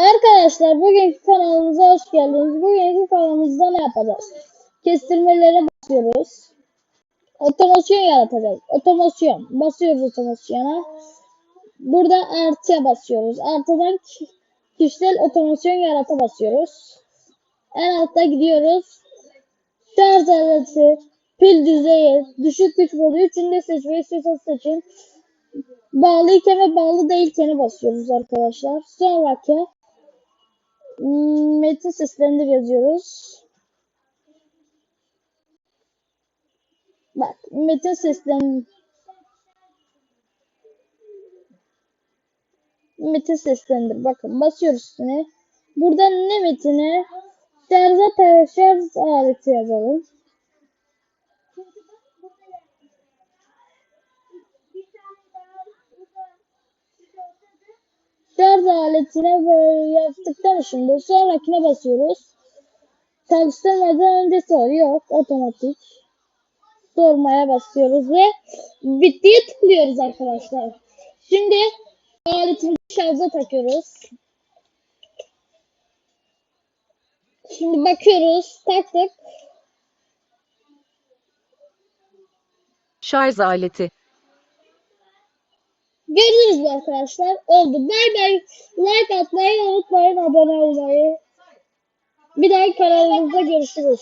Arkadaşlar bugünkü kanalımıza hoş geldiniz. Bugünkü kanalımızda ne yapacağız? Kestirmelere basıyoruz. Otomasyon yaratacağız. Otomasyon. Basıyoruz otomasyona. Burada artıya basıyoruz. Artıdan ki- kişisel otomasyon yarata basıyoruz. En altta gidiyoruz. Şarj aleti, pil düzeyi, düşük güç modu. Üçünü de seçmeyi istiyorsanız seçin. Bağlı iken ve bağlı değilkeni basıyoruz arkadaşlar. Sonraki metin seslendir yazıyoruz. Bak metin seslen metin seslendir. Bakın basıyoruz üstüne. Burada ne metini? Te- şarj aleti yazalım. Şarj aletine böyle yaptıktan şimdi sonrakine basıyoruz. Çalıştırmadan önce sor yok otomatik. Sormaya basıyoruz ve bittiye tıklıyoruz arkadaşlar. Şimdi aletimizi şarja takıyoruz. Şimdi bakıyoruz taktık. Şarj aleti. Gördünüz mü arkadaşlar? Oldu. Bay bay. Like atmayı unutmayın. Abone olmayı. Bir dahaki kanalımızda görüşürüz.